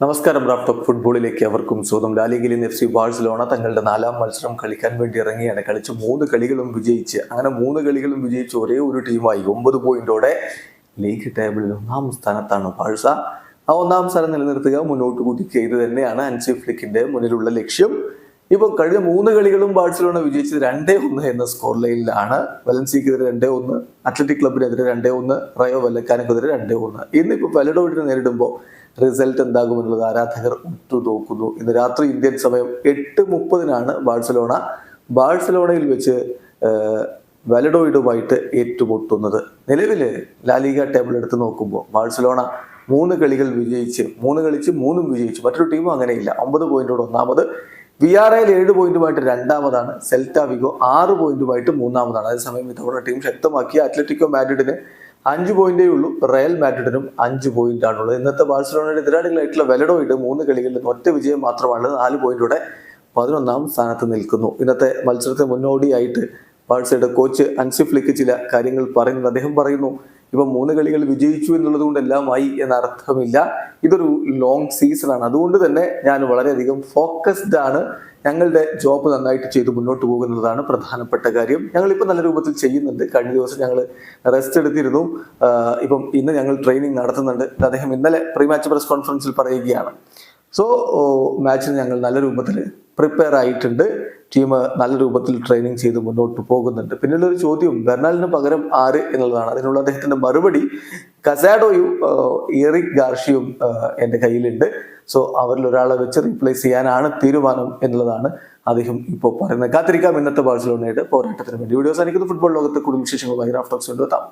നമസ്കാരം raft of ഫുട്ബോളിലേക്ക് അവർക്കും സ്വന്തം ലാലിഗയിൽ എഫ് സി ബാഴ്സലോണ തങ്ങളുടെ നാലാം മത്സരം കളിക്കാൻ വേണ്ടി ഇറങ്ങിയാണ്. കളിച്ച് മൂന്ന് കളികളും വിജയിച്ച് അങ്ങനെ മൂന്ന് കളികളും വിജയിച്ച് ഒരേ ഒരു ടീമായി ഒമ്പത് പോയിന്റോടെ ലീഗ് ടേബിളിൽ ഒന്നാം സ്ഥാനത്താണ് ബാഴ്സ. ആ ഒന്നാം സ്ഥാനം നിലനിർത്തുക മുന്നോട്ട് കുതിക്കുക ഇത് തന്നെയാണ് അൻസി ഫ്ലിക്കിന്റെ മുന്നിലുള്ള ലക്ഷ്യം. ഇപ്പം കഴിഞ്ഞ മൂന്ന് കളികളും ബാഴ്സലോണ വിജയിച്ചത് രണ്ടേ ഒന്ന് എന്ന സ്കോർ ലൈനിലാണ് വലൻസിക്കെതിരെ രണ്ടേ ഒന്ന് അത്ലറ്റിക് ക്ലബിനെതിരെ രണ്ടേ ഒന്ന് റയോ വല്ലക്കാനക്കെതിരെ രണ്ടേ ഒന്ന്. ഇന്നിപ്പോൾ പലഡോവിനെ നേരിടുമ്പോൾ റിസൾട്ട് എന്താകുമെന്നുള്ളത് ആരാധകർ ഉറ്റുനോക്കുന്നു. ഇന്ന് രാത്രി ഇന്ത്യൻ സമയം എട്ട് മുപ്പതിനാണ് ബാഴ്സലോണ. ബാഴ്സലോണയിൽ വെച്ച് വലഡോയിഡുമായിട്ട് ഏറ്റുമുട്ടുന്നത്. നിലവിൽ ലാലിഗ ടേബിൾ എടുത്ത് നോക്കുമ്പോൾ ബാഴ്സലോണ മൂന്ന് കളികൾ വിജയിച്ച് മൂന്ന് കളിച്ച് മൂന്നും വിജയിച്ചു മറ്റൊരു ടീമും അങ്ങനെയില്ല. ഒമ്പത് പോയിന്റോട് ഒന്നാമത് വി ആർ ഐയിൽ ഏഴ് പോയിന്റുമായിട്ട് രണ്ടാമതാണ്. സെൽറ്റ വിഗോ ആറ് പോയിന്റുമായിട്ട് മൂന്നാമതാണ്. അതേസമയം ഇത്തവണ ടീം ശക്തമാക്കി. അത്ലറ്റിക്കോ മാഡ്രിഡിന് അഞ്ച് പോയിന്റേ ഉള്ളൂ. റയൽ മാഡ്രിഡിനും അഞ്ച് പോയിന്റ് ആണുള്ളത് ഇന്നത്തെ ബാഴ്സലോണയുടെ എതിരാളികളായിട്ടുള്ള വെലഡോയിട്ട് മൂന്ന് കളികളിൽ ഒറ്റ വിജയം മാത്രമാണ് നാല് പോയിന്റോടെ പതിനൊന്നാം സ്ഥാനത്ത് നിൽക്കുന്നു. ഇന്നത്തെ മത്സരത്തെ മുന്നോടിയായിട്ട് ബാഴ്സയുടെ കോച്ച് അൻസിഫ്ലിക്ക് ചില കാര്യങ്ങൾ പറയുന്നു അദ്ദേഹം പറയുന്നു ഇപ്പം മൂന്ന് കളികൾ വിജയിച്ചു എന്നുള്ളത് കൊണ്ട് ആയി എന്നർത്ഥമില്ല ഇതൊരു ലോങ് സീസണാണ് അതുകൊണ്ട് തന്നെ ഞാൻ വളരെയധികം ഫോക്കസ്ഡ് ആണ്. ഞങ്ങളുടെ ജോബ് നന്നായിട്ട് ചെയ്ത് മുന്നോട്ട് പോകുന്നതാണ് പ്രധാനപ്പെട്ട കാര്യം. ഞങ്ങളിപ്പോൾ നല്ല രൂപത്തിൽ ചെയ്യുന്നുണ്ട്. കഴിഞ്ഞ ദിവസം ഞങ്ങൾ റെസ്റ്റ് എടുത്തിരുന്നു. ഇപ്പം ഇന്ന് ഞങ്ങൾ ട്രെയിനിങ് നടത്തുന്നുണ്ട്. അദ്ദേഹം ഇന്നലെ പ്രീ മാച്ച് പ്രസ് കോൺഫറൻസിൽ പറയുകയാണ്. സോ മാച്ചിന് ഞങ്ങൾ നല്ല രൂപത്തിൽ പ്രിപ്പയർ ആയിട്ടുണ്ട്. ടീം നല്ല രൂപത്തിൽ ട്രെയിനിങ് ചെയ്ത് മുന്നോട്ട് പോകുന്നുണ്ട്. പിന്നീട് ഒരു ചോദ്യം ബെർണാലിന് പകരം ആര് എന്നുള്ളതാണ്. അതിനുള്ള അദ്ദേഹത്തിന്റെ മറുപടി കസാഡോയും എറിക് ഗാർഷിയും എന്റെ കയ്യിലുണ്ട്. സോ അവരിൽ ഒരാളെ വെച്ച് റീപ്ലേസ് ചെയ്യാനാണ് തീരുമാനം എന്നുള്ളതാണ് അദ്ദേഹം ഇപ്പോൾ പറയുന്നത്. കാത്തിരിക്കാം ഇന്നത്തെ ബാഴ്സലോണയുടെ പോരാട്ടത്തിന് വേണ്ടി. വീഡിയോസ് എനിക്ക് ഫുട്ബോൾ ലോകത്തെ കൂടുതൽ വിശേഷങ്ങളുമായി റാഫ്റ്റോക്സ് കൊണ്ടുവെത്താം